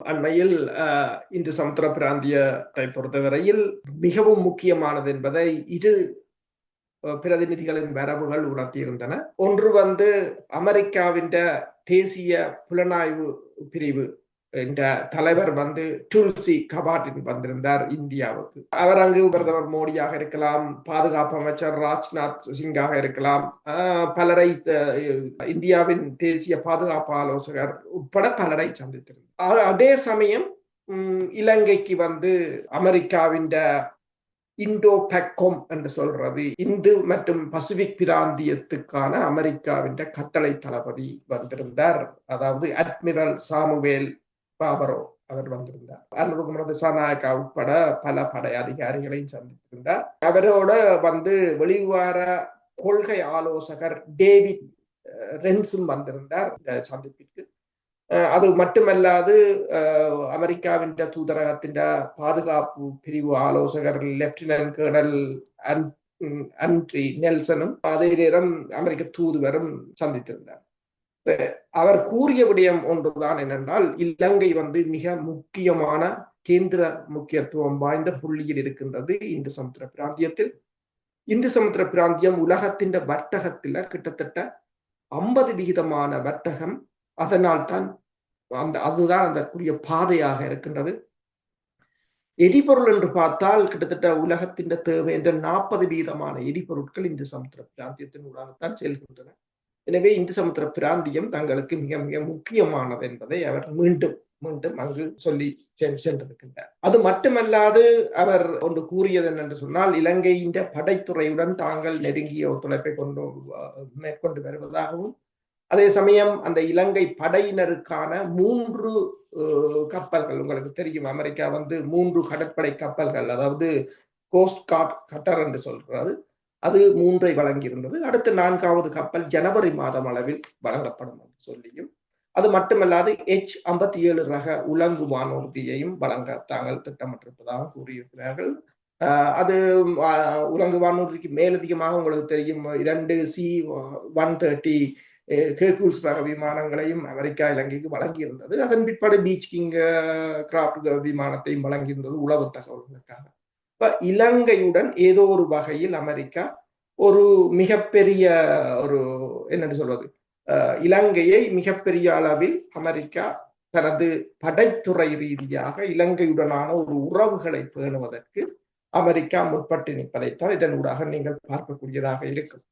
அண்மையில் இந்து சமுத்திர பிராந்தியத்தை பொறுத்தவரையில் மிகவும் முக்கியமானது என்பதை இரு பிரதிநிதிகளின் வரவுகள் உணர்த்தியிருந்தன. ஒன்று வந்து அமெரிக்காவின் தேசிய புலனாய்வு பிரிவு என்ற தலைவர் வந்து துல்சி கபாட்டின் வந்திருந்தார் இந்தியாவுக்கு. அவர் அங்கு பிரதமர் மோடியாக இருக்கலாம் பாதுகாப்பு அமைச்சர் ராஜ்நாத் சிங்காக இருக்கலாம். பலரை இந்தியாவின் தேசிய பாதுகாப்பு ஆலோசகர் உட்பட பலரை சந்தித்திருந்தார். அதே சமயம் இலங்கைக்கு வந்து அமெரிக்காவின் இண்டோ பெக்கோம் என்று சொல்றது இந்து மற்றும் பசிபிக் பிராந்தியத்துக்கான அமெரிக்காவின் கட்டளை தளபதி வந்திருந்தார். அதாவது அட்மிரல் சாமுவேல் பாபரோ அவர் வந்திருந்தார். அனுபகுமர திசாநாயக்கா உட்பட பல படை அதிகாரிகளையும் சந்தித்திருந்தார். அவரோட வந்து வெளிவார கொள்கை ஆலோசகர் டேவிட் ரென்ஸும் வந்திருந்தார் இந்த சந்திப்பிற்கு. அது மட்டுமல்லாது அமெரிக்காவின் தூதரகத்தின் பாதுகாப்பு பிரிவு ஆலோசகர் லெப்டினன்ட் கேர்னல் அன்ட்ரி நெல்சனும் அதே நேரம் அமெரிக்க தூதுவரும் சந்தித்திருந்தார். அவர் கூறிய விடயம் ஒன்றுதான் என்னென்றால் இலங்கை வந்து மிக முக்கியமான கேந்திர முக்கியத்துவம் வாய்ந்த புள்ளியில் இருக்கின்றது இந்து சமுத்திர பிராந்தியத்தில். இந்து சமுத்திர பிராந்தியம் உலகத்தின் வர்த்தகத்துல கிட்டத்தட்ட ஐம்பது விகிதமான வர்த்தகம். அதனால் தான் அந்த அதுதான் அதற்குரிய பாதையாக இருக்கின்றது. எரிபொருள் என்று பார்த்தால் கிட்டத்தட்ட உலகத்தின் தேவை என்ற நாற்பது வீதமான எரிபொருட்கள் இந்து சமுத்திர பிராந்தியத்தின் ஊடாகத்தான் செல்கின்றன. எனவே இந்து சமுத்திர பிராந்தியம் தங்களுக்கு மிக மிக முக்கியமானது என்பதை அவர் மீண்டும் மீண்டும் அங்கு சொல்லி சென்றிருக்கின்றார். அது மட்டுமல்லாது அவர் ஒன்று கூறியது என்னென்று சொன்னால் இலங்கையின் படைத்துறையுடன் தாங்கள் நெருங்கிய ஒத்துழைப்பை கொண்டு மேற்கொண்டு வருவதாகவும் அதே சமயம் அந்த இலங்கை படையினருக்கான மூன்று கப்பல்கள் உங்களுக்கு தெரியும் அமெரிக்கா வந்து மூன்று கடற்படை கப்பல்கள் அதாவது கோஸ்ட் கார்ட் கட்டர் என்று சொல்றது. அது மூன்றை வழங்கியிருந்தது. அடுத்த நான்காவது கப்பல் ஜனவரி மாதம் அளவில் வழங்கப்படும் என்று சொல்லியும் அது மட்டுமல்லாது எச் ஐம்பத்தி ஏழு ரக உலங்கு வானூர்தியையும் வழங்க தாங்கள் திட்டமிட்டிருப்பதாக கூறியிருக்கிறார்கள். அது உலங்கு வானூர்திக்கு மேலதிகமாக உங்களுக்கு தெரியும் இரண்டு சி ஒன் தேர்ட்டி கேகூல்ஸ் ரக விமானங்களையும் அமெரிக்கா இலங்கைக்கு வழங்கியிருந்தது. அதன் பிற்பாடு பீச் கிங் கிராப்ட் விமானத்தையும் வழங்கியிருந்தது உளவு தகவல்களுக்காக. இப்ப இலங்கையுடன் ஏதோ ஒரு வகையில் அமெரிக்கா ஒரு மிகப்பெரிய ஒரு என்னன்னு சொல்வது இலங்கையை மிகப்பெரிய அளவில் அமெரிக்கா தனது படைத்துறை ரீதியாக இலங்கையுடனான ஒரு உறவுகளை பேணுவதற்கு அமெரிக்கா முற்பட்டு நிற்பதைத்தான் இதனூடாக நீங்கள் பார்க்கக்கூடியதாக இருக்கும்.